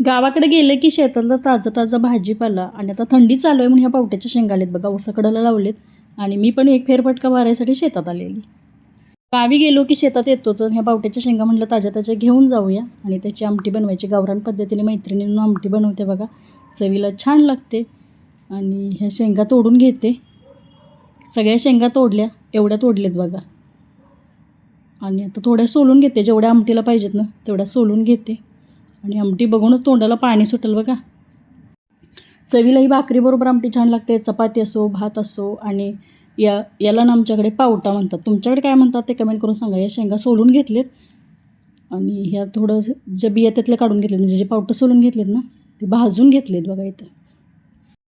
गावाकडे गेलं की शेतातला ताजा ताजा भाजीपाला आणि आता थंडी चालू आहे म्हणून ह्या पावट्याच्या शेंगा आहेत बघा उसाकडाला लावलेत. आणि मी पण एक फेरफटका मारायसाठी शेतात आलेली. गावी गेलो की शेतात येतोच ह्या पावट्याच्या शेंगा म्हटलं ताज्या ताज्या घेऊन जाऊया. आणि त्याची आमटी बनवायची गावरान पद्धतीने मैत्रिणींना आमटी बनवते बघा. चवीला छान लागते. आणि ह्या शेंगा तोडून घेते. सगळ्या शेंगा तोडल्या एवढ्या तोडलेत बघा. आणि आता थोड्या सोलून घेते जेवढ्या आमटीला पाहिजेत ना तेवढ्या सोलून घेते. आणि आमटी बघूनच तोंडाला पाणी सुटेल बघा. चवीला ही भाकरीबरोबर आमटी छान लागते. चपाती असो भात असो आणि या याला ना आमच्याकडे पावटा म्हणतात. तुमच्याकडे काय म्हणतात ते कमेंट करून सांगा. या शेंगा सोलून घेतलेत. आणि ह्या थोडं जे बिया त्यातल्या काढून घेतले म्हणजे जे पावटं सोलून घेतलेत ना ते भाजून घेतलेत बघा इथं.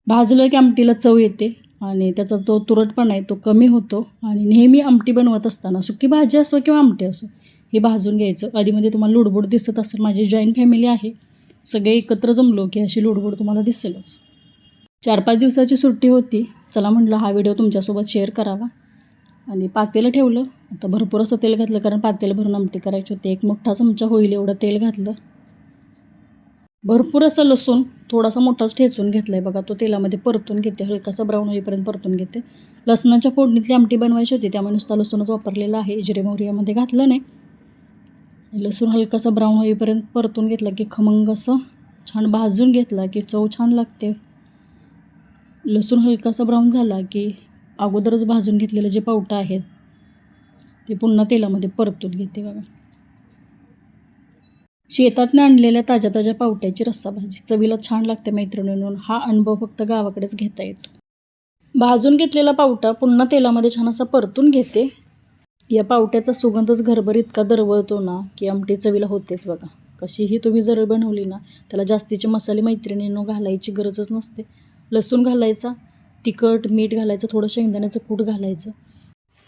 भाजलं की आमटीला चव येते आणि त्याचा तो तुरटपणा आहे तो कमी होतो. आणि नेहमी आमटी बनवत असताना सुकी भाजी असो किंवा आमटी असो हे भाजून घ्यायचं. आधीमध्ये तुम्हाला लुडबुड दिसत असेल माझी जॉईंट फॅमिली आहे. सगळे एकत्र जमलो की अशी लुडबुड तुम्हाला दिसेलच. चार पाच दिवसाची सुट्टी होती. चला म्हटलं हा व्हिडिओ तुमच्यासोबत शेअर करावा. आणि पातेलं ठेवलं. आता भरपूर असं तेल घातलं कारण पातेलं भरून आमटी करायची होती. एक मोठा चमचा होईल एवढं तेल घातलं. भरपूर असं लसूण थोडासा मोठाच ठेचून घेतला आहे बघा. तो तेलामध्ये परतून घेते. हलकासा ब्राऊन होईपर्यंत परतून घेते. लसणाच्या फोडणीतली आमटी बनवायची होती त्यामुळे नुसता लसूणच वापरलेला आहे. जिरे मोहरी यामध्ये घातलं नाही. लसूण हलकासा ब्राऊन होईपर्यंत परतून घेतला की खमंग असं छान भाजून घेतला की चव छान लागते. लसूण हलकासा ब्राऊन झाला की अगोदरच भाजून घेतलेलं जे पावटं आहेत ते पुन्हा तेलामध्ये परतून घेते बघा. शेतातनं आणलेल्या ताज्या ताज्या पावट्याची रस्सा भाजी. चवीला छान लागते मैत्रिणींनो हा अनुभव फक्त गावाकडेच घेता येतो. भाजून घेतलेला पावटा पुन्हा तेलामध्ये छान असा परतून घेते. या पावट्याचा सुगंधच घरभर इतका दरवळतो ना की आमटी चवीला होतेच बघा. कशीही तुम्ही जर बनवली ना त्याला जास्तीचे मसाले मैत्रिणींनो घालायची गरजच नसते. लसूण घालायचा तिखट मीठ घालायचं थोडं शेंगदाण्याचं कूट घालायचं.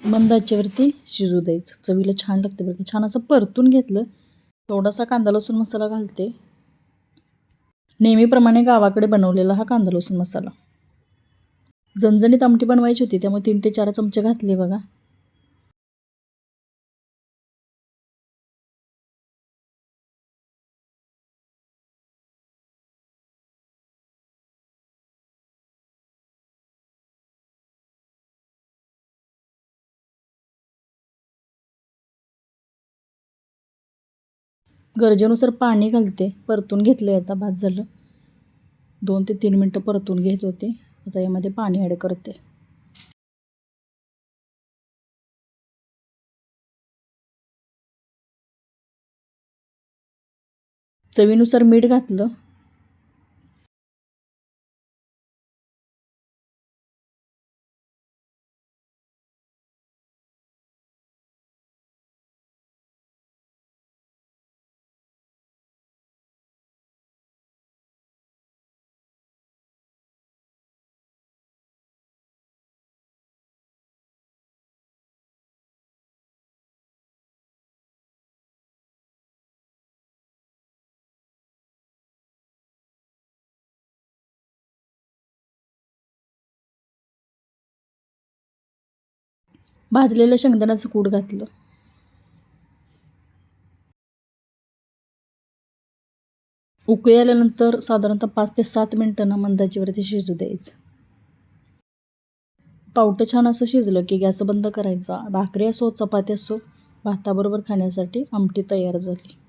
मंदाच्यावरती शिजू द्यायचं. चवीला छान लागते बरं छान असं परतून घेतलं थोडासा कांदा लसूण मसाला घालते. नेहमीप्रमाणे गावाकडे बनवलेला हा कांदा लसूण मसाला. जणजणीत आमटी बनवायची होती त्यामुळे तीन ते चार चमचे घातले बघा. गरजेनुसार पाणी घालते. परतून घेतलं आता भात झालं. दोन ते तीन मिनटं परतून घेत होते. आता यामध्ये पाणी ॲड करते. चवीनुसार मीठ घातलं. भाजलेलं शेंगदाण्याचं कूट घातलं. उकळी आल्यानंतर साधारणतः पाच ते सात मिनटांना मंदाचीवरती शिजू द्यायचं. पावटं छान असं शिजलं की गॅस बंद करायचा. भाकरी असो चपाती असो भाताबरोबर खाण्यासाठी आमटी तयार झाली.